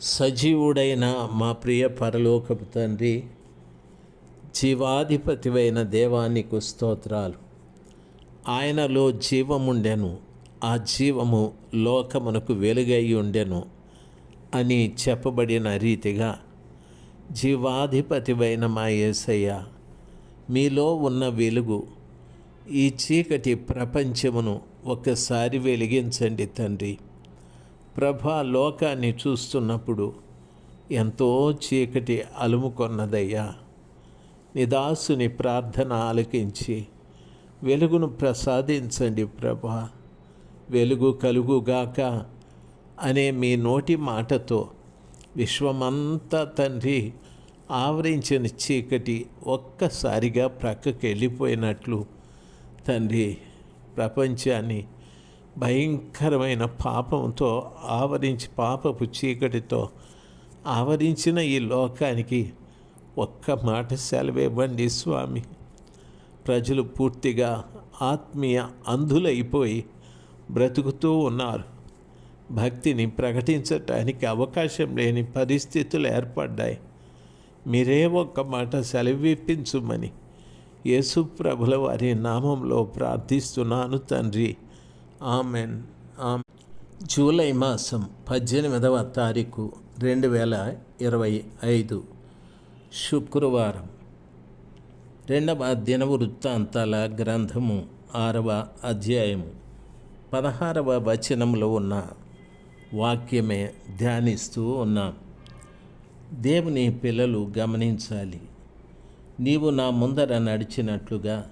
సజీవుడైన మా ప్రియ పరలోకపు తండ్రి జీవాధిపతివైన దేవానికి స్తోత్రాలు. ఆయనలో జీవముండెను ఆ జీవము లోకమునకు వెలుగై ఉండెను అని చెప్పబడిన రీతిగా జీవాధిపతివైన మా యేసయ్య మీలో ఉన్న వెలుగు ఈ చీకటి ప్రపంచమును ఒక్కసారి వెలిగించండి తండ్రి. ప్రభా లోకాన్ని చూస్తున్నప్పుడు ఎంతో చీకటి అలుముకొన్నదయ్యా. నిదాసుని ప్రార్థన ఆలకించి వెలుగును ప్రసాదించండి ప్రభా. వెలుగు కలుగుగాక అనే మీ నోటి మాటతో విశ్వమంతా తండ్రి ఆవరించిన చీకటి ఒక్కసారిగా ప్రక్కకి వెళ్ళిపోయినట్లు తండ్రి ప్రపంచాన్ని భయంకరమైన పాపంతో ఆవరించి పాపపు చీకటితో ఆవరించిన ఈ లోకానికి ఒక్క మాట సెలవివ్వండి స్వామి. ప్రజలు పూర్తిగా ఆత్మీయ అంధులైపోయి బ్రతుకుతూ ఉన్నారు. భక్తిని ప్రకటించటానికి అవకాశం లేని పరిస్థితులు ఏర్పడ్డాయి. మీరే ఒక్క మాట సెలవిప్పించుమని యేసుప్రభుల వారి నామంలో ప్రార్థిస్తున్నాను తండ్రి. ఆమెన్. ఆమె. జూలై మాసం పద్దెనిమిదవ తారీఖు రెండు వేల ఇరవై ఐదు శుక్రవారం. రెండవ దినవృత్తాంతాల గ్రంథము ఆరవ అధ్యాయము పదహారవ వచనంలో ఉన్న వాక్యమే ధ్యానిస్తూ ఉన్నాం. దేవుని పిల్లలు గమనించాలి. నీవు నా ముందర నడిచినట్లుగా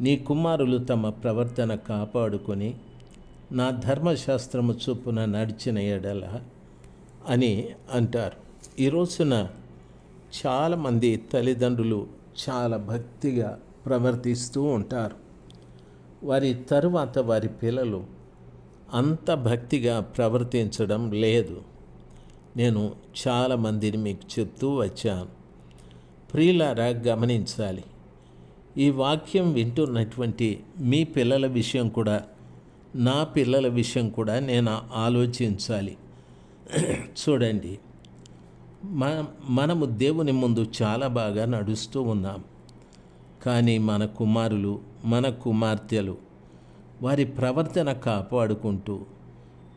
నీ కుమారులు తమ ప్రవర్తన కాపాడుకొని నా ధర్మశాస్త్రము చొప్పున నడిచిన ఎడల అని అంటారు. ఈ రోజున చాలామంది తల్లిదండ్రులు చాలా భక్తిగా ప్రవర్తిస్తూ ఉంటారు. వారి తరువాత వారి పిల్లలు అంత భక్తిగా ప్రవర్తించడం లేదు. నేను చాలామందిని మీకు చెప్తూ వచ్చాను. ప్రియులారా గమనించాలి. ఈ వాక్యం వింటున్నటువంటి మీ పిల్లల విషయం కూడా నా పిల్లల విషయం కూడా నేను ఆలోచించాలి. చూడండి మన మనము దేవుని ముందు చాలా బాగా నడుస్తూ ఉన్నాం. కానీ మన కుమారులు మన కుమార్తెలు వారి ప్రవర్తన కాపాడుకుంటూ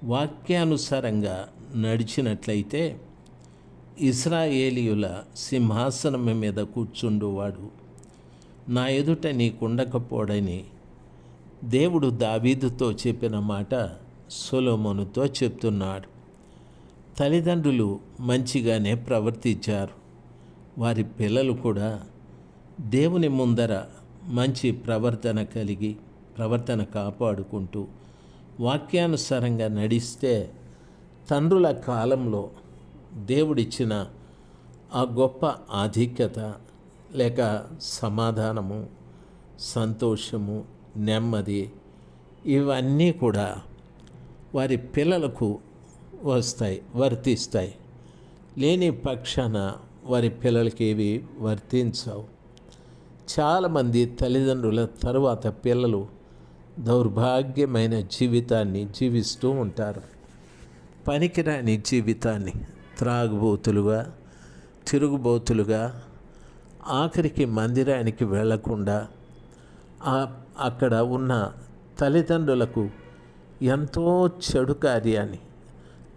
వాక్యానుసారంగా నడిచినట్లయితే ఇస్రాయేలీయుల సింహాసనం మీద కూర్చుండువాడు. నా ఎదుట నీకుండకపోడని దేవుడు దావీదుతో చెప్పిన మాట సొలోమోనుతో చెప్తున్నాడు. తల్లిదండ్రులు మంచిగానే ప్రవర్తించారు. వారి పిల్లలు కూడా దేవుని ముందర మంచి ప్రవర్తన కలిగి ప్రవర్తన కాపాడుకుంటూ వాక్యానుసారంగా నడిస్తే తండ్రుల కాలంలో దేవుడిచ్చిన ఆ గొప్ప ఆధిక్యత లేక సమాధానము సంతోషము నెమ్మది ఇవన్నీ కూడా వారి పిల్లలకు వస్తాయి వర్తిస్తాయి. లేని పక్షాన వారి పిల్లలకి ఏవి వర్తించవు. చాలామంది తల్లిదండ్రుల తరువాత పిల్లలు దౌర్భాగ్యమైన జీవితాన్ని జీవిస్తూ ఉంటారు. పనికిరాని జీవితాన్ని త్రాగుబోతులుగా తిరుగుబోతులుగా ఆఖరికి మందిరానికి వెళ్ళకుండా అక్కడ ఉన్న తల్లిదండ్రులకు ఎంతో చెడు కార్యాన్ని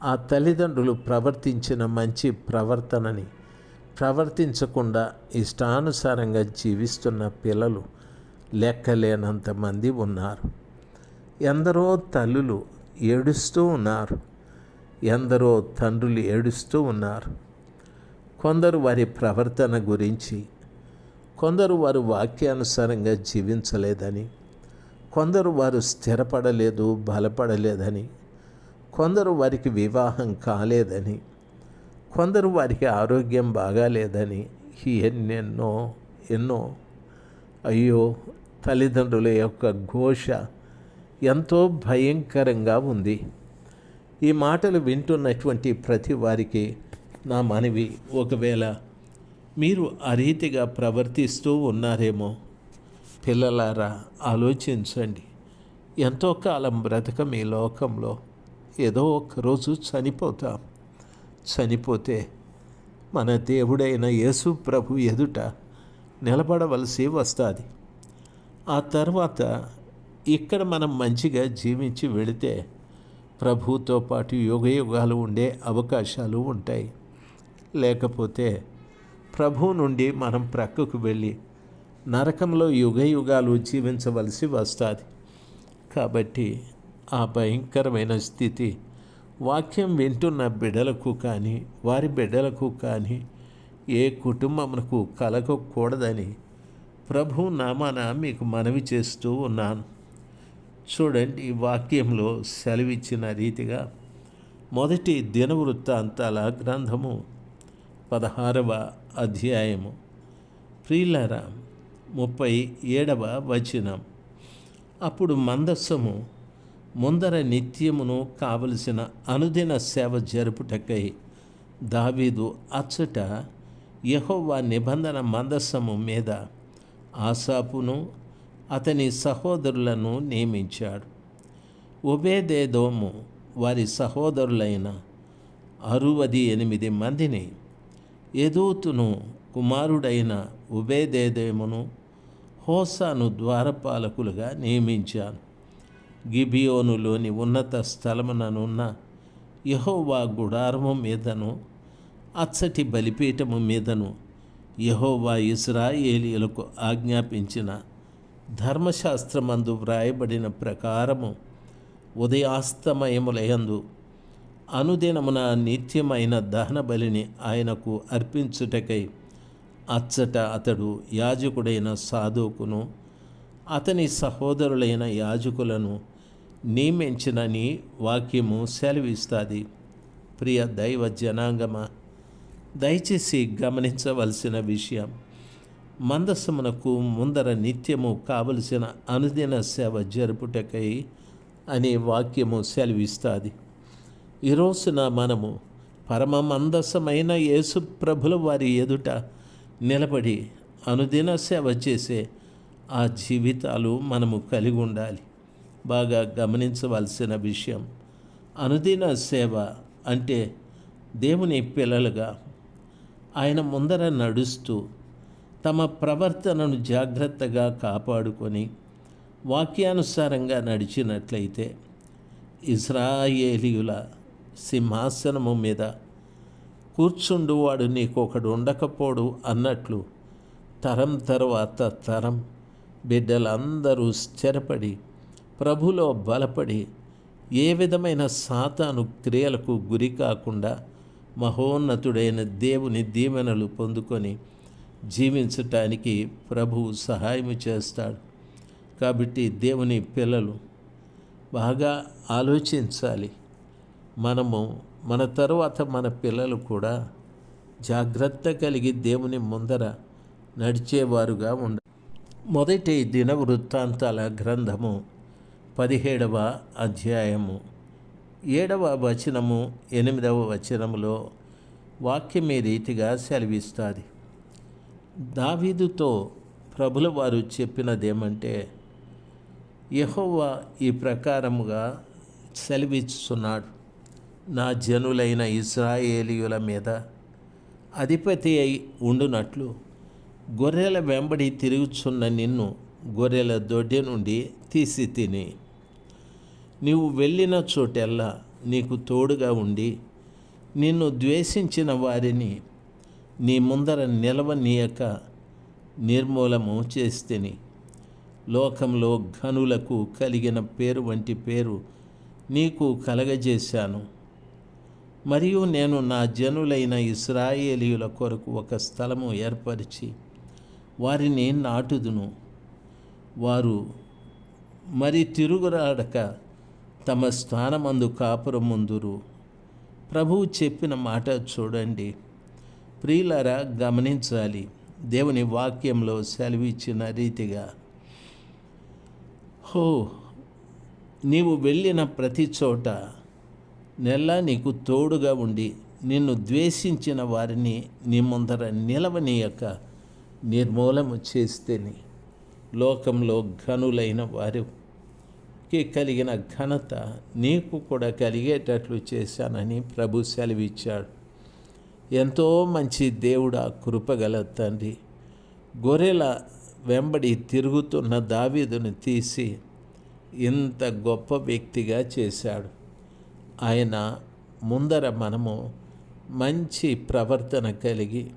ఆ తల్లిదండ్రులు ప్రవర్తించిన మంచి ప్రవర్తనని ప్రవర్తించకుండా ఇష్టానుసారంగా జీవిస్తున్న పిల్లలు లెక్కలేనంత మంది ఉన్నారు. ఎందరో తల్లులు ఏడుస్తూ ఉన్నారు. ఎందరో తండ్రులు ఏడుస్తూ ఉన్నారు. కొందరు వారి ప్రవర్తన గురించి కొందరు వారు వాక్యానుసారంగా జీవించలేదని కొందరు వారు స్థిరపడలేదు బలపడలేదని కొందరు వారికి వివాహం కాలేదని కొందరు వారికి ఆరోగ్యం బాగాలేదని ఎన్నెన్నో ఎన్నో అయ్యో తల్లిదండ్రుల యొక్క ఘోష ఎంతో భయంకరంగా ఉంది. ఈ మాటలు వింటున్నటువంటి ప్రతి వారికి నా మనవి ఒకవేళ మీరు ఆ రీతిగా ప్రవర్తిస్తూ ఉన్నారేమో పిల్లలారా ఆలోచించండి. ఎంతో కాలం బ్రతకం ఈ లోకంలో. ఏదో ఒక రోజు చనిపోతాం. చనిపోతే మన దేవుడైన యేసు ప్రభు ఎదుట నిలబడవలసి వస్తుంది. ఆ తర్వాత ఇక్కడ మనం మంచిగా జీవించి వెళితే ప్రభుతో పాటు యుగ యుగాలు ఉండే అవకాశాలు ఉంటాయి. లేకపోతే ప్రభువు నుండి మనం ప్రక్కకు వెళ్ళి నరకంలో యుగ యుగాలు జీవించవలసి వస్తుంది. కాబట్టి ఆ భయంకరమైన స్థితి వాక్యం వింటున్న బిడ్డలకు కానీ వారి బిడ్డలకు కానీ ఏ కుటుంబమునకు కలగకూడదని ప్రభు నామాన మీకు మనవి చేస్తూ ఉన్నాను. చూడండి ఈ వాక్యంలో సెలవిచ్చిన రీతిగా మొదటి దినవృత్తాంతాల గ్రంథము పదహారవ అధ్యాయము. ప్రియులరా ముప్పై ఏడవ వచనం. అప్పుడు మందస్సము ముందర నిత్యమును కావలసిన అనుదిన సేవ జరుపుటకై దావీదు అచ్చట యహోవా నిబంధన మందస్సము మీద ఆసాపును అతని సహోదరులను నియమించాడు. ఉబేదేదోము వారి సహోదరులైన అరువది ఎనిమిది మందిని ఎదూతును కుమారుడైన ఉబేదేదేమును హోసాను ద్వారపాలకులుగా నియమించాను. గిబియోనులోని ఉన్నత స్థలముననున్న యహోవా గుడారము మీదను అచ్చటి బలిపీఠము మీదను యహోవా ఇస్రాయేలీలకు ఆజ్ఞాపించిన ధర్మశాస్త్రమందు వ్రాయబడిన ప్రకారము ఉదయాస్తమయములయందు అనుదినమున నిత్యమైన దహన బలిని ఆయనకు అర్పించుటకై అచ్చట అతడు యాజకుడైన సాధుకును అతని సహోదరులైన యాజకులను నియమించినని వాక్యము సెలవిస్తుంది. ప్రియ దైవ జనాంగమ దయచేసి గమనించవలసిన విషయం మందసమునకు ముందర నిత్యము కావలసిన అనుదిన సేవ జరుపుటకై అనే వాక్యము సెలవిస్తుంది. ఈ రోజున మనము పరమ మందసమైన యేసు ప్రభుల వారి ఎదుట నిలబడి అనుదిన సేవ చేసే ఆ జీవితాలు మనము కలిగి ఉండాలి. బాగా గమనించవలసిన విషయం అనుదిన సేవ అంటే దేవుని పిల్లలుగా ఆయన ముందర నడుస్తూ తమ ప్రవర్తనను జాగ్రత్తగా కాపాడుకొని వాక్యానుసారంగా నడిచినట్లయితే ఇస్రాయేలీయుల సింహాసనము మీద కూర్చుండువాడు నీకొకడు ఉండకపోడు అన్నట్లు తరం తర్వాత తరం బిడ్డలందరూ స్థిరపడి ప్రభులో బలపడి ఏ విధమైన సాతాను క్రియలకు గురి కాకుండా మహోన్నతుడైన దేవుని దీవెనలు పొందుకొని జీవించటానికి ప్రభువు సహాయం చేస్తాడు. కాబట్టి దేవుని పిల్లలు బాగా ఆలోచించాలి. మనము మన తరువాత మన పిల్లలు కూడా జాగ్రత్త కలిగి దేవుని ముందర నడిచేవారుగా ఉండ మొదటి దిన వృత్తాంతాల గ్రంథము పదిహేడవ అధ్యాయము. ఏడవ వచనము ఎనిమిదవ వచనములో వాక్యం ఈ రీతిగా సెలవిస్తుంది. దావీదుతో ప్రభుల వారు చెప్పినదేమంటే యహోవా ఈ ప్రకారముగా సెలవిస్తున్నాడు నా జనులైన ఇస్రాయేలీయుల మీద అధిపతి అయి ఉండునట్లు గొర్రెల వెంబడి తిరుగుచున్న నిన్ను గొర్రెల దొడ్డి నుండి తీసి తిని. నీవు వెళ్ళిన చోటెల్లా నీకు తోడుగా ఉండి నిన్ను ద్వేషించిన వారిని నీ ముందర నిలవనీయక నిర్మూలము చేస్తేని లోకంలో ఘనులకు కలిగిన పేరు వంటి పేరు నీకు కలగజేశాను. మరియు నేను నా జనులైన ఇస్రాయేలీయుల కొరకు ఒక స్థలము ఏర్పరిచి వారిని నాటుదును. వారు మరి తిరుగురాడక తమ స్థానమందు కాపురం ముందురు ప్రభువు చెప్పిన మాట చూడండి. ప్రియులరా గమనించాలి. దేవుని వాక్యంలో సెలవిచ్చిన రీతిగా హో నీవు వెళ్ళిన ప్రతి చోట నెల నీకు తోడుగా ఉండి నిన్ను ద్వేషించిన వారిని నీ ముందర నిలవనీయక నిర్మూలము చేస్తేని. లోకంలో ఘనులైన వారికి కలిగిన ఘనత నీకు కూడా కలిగేటట్లు చేశానని ప్రభు సెలవిచ్చాడు. ఎంతో మంచి దేవుడా కృపగల తండ్రి గొర్రెల వెంబడి తిరుగుతున్న దావీదును తీసి ఇంత గొప్ప వ్యక్తిగా చేశాడు. ఆయన ముందర మనము మంచి ప్రవర్తన కలిగి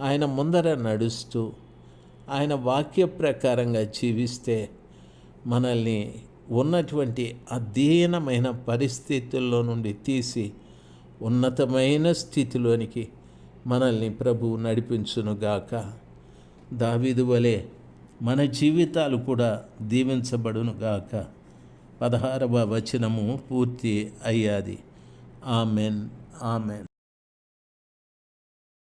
ఆయన ముందర నడుస్తూ ఆయన వాక్య ప్రకారంగా జీవిస్తే మనల్ని ఉన్నటువంటి అధీనమైన పరిస్థితుల్లో నుండి తీసి ఉన్నతమైన స్థితిలోనికి మనల్ని ప్రభువు నడిపించునుగాక. దావిదు వలె మన జీవితాలు కూడా దీవించబడునుగాక. పదహారవ వచనము పూర్తి అయ్యాది. ఆమెన్. ఆమెన్.